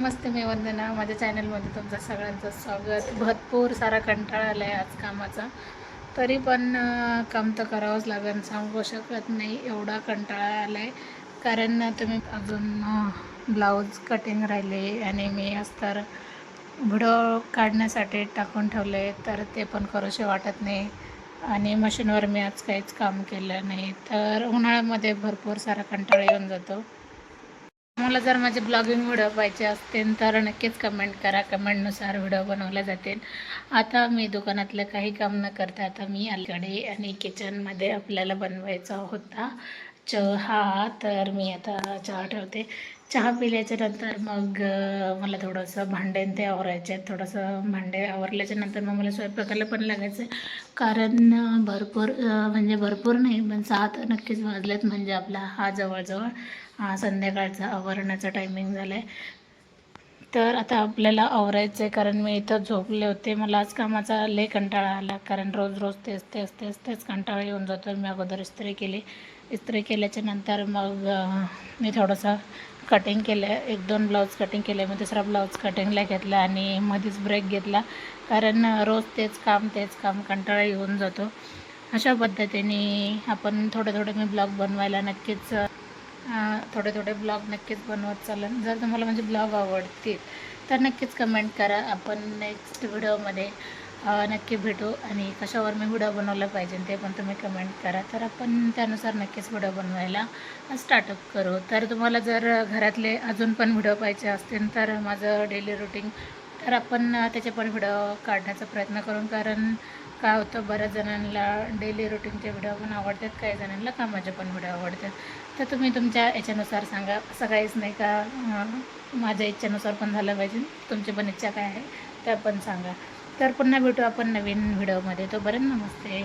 नमस्ते मी वंदना. माझ्या चॅनलमध्ये तुमचं सगळ्यांचं स्वागत. भरपूर सारा कंटाळा आला आहे आज कामाचा. तरी पण काम तर करावंच लागेल सांगू शकत नाही. एवढा कंटाळा आला आहे कारण तुम्ही अजून ब्लाऊज कटिंग राहिले आणि मी अस्तर व्हिडिओ काढण्यासाठी टाकून ठेवले तर ते पण करूशी वाटत नाही. आणि मशीनवर मी आज काहीच काम केलं नाही. तर उन्हाळ्यामध्ये भरपूर सारा कंटाळा येऊन जातो. मला जर माझे ब्लॉगिंग व्हिडिओ पाहिजे असतील तर नक्कीच कमेंट करा. कमेंटनुसार व्हिडिओ बनवले जातील. आता मी दुकानातलं काही काम न करता आता मी अलीकडे आणि किचनमध्ये आपल्याला बनवायचा होता चहा. तर मी आता चहा ठेवते. चहा पिल्याच्या नंतर मग मला थोडंसं भांडे ते आवरायचे आहेत. थोडंसं भांडे आवरल्याच्या नंतर मग मला स्वयंपाकाला पण लागायचं कारण भरपूर म्हणजे भरपूर नाही पण सात नक्कीच वाजलेत म्हणजे आपला हा जवळजवळ हा संध्याकाळचा आवरण्याचा टायमिंग झाला आहे तर आता आपल्याला आवरायचं आहे कारण मी इथं झोपले होते. मला आज कामाचा लय कंटाळा आला. कारण रोज रोज तेच तेच तेच तेच कंटाळा येऊन जातो मी अगोदर इस्त्री केली. इस्त्री केल्याच्यानंतर मग मी थोडंसं कटिंग केलं एक दोन ब्लाऊज कटिंग केले मग दुसरा ब्लाऊज कटिंगला घेतला आणि मध्येच ब्रेक घेतला. कारण रोज तेच काम तेच काम कंटाळा येऊन जातो. अशा पद्धतीने आपण थोडे थोडे मी ब्लॉग बनवायला नक्कीच थोडे थोडे ब्लॉग नक्कीच बनवत चालेल जर तुम्हाला म्हणजे ब्लॉग आवडतील तर नक्कीच कमेंट करा. आपण नेक्स्ट व्हिडिओमध्ये नक्की भेटू आणि कशावर मी व्हिडिओ बनवला पाहिजे ते पण तुम्ही कमेंट करा. तर आपण त्यानुसार नक्कीच व्हिडिओ बनवायला स्टार्टअप करू. तर तुम्हाला जर घरातले अजून पण व्हिडिओ पाहिजे असतील तर माझं डेली रुटीन तर आपण त्याचे पण व्हिडिओ काढण्याचा प्रयत्न करू. कारण काय होतं बऱ्याच जणांना डेली रुटीनचे व्हिडिओ पण आवडतात काही जणांना कामाचे पण व्हिडिओ आवडतात. तर तुम्ही तुमच्या याच्यानुसार सांगा. असं काहीच नाही का माझ्या इच्छेनुसार पण झालं पाहिजे. तुमची पण इच्छा काय आहे त्या पण सांगा. तर पुन्हा भेटू आपण नवीन व्हिडिओमध्ये. तोपर्यंत नमस्ते.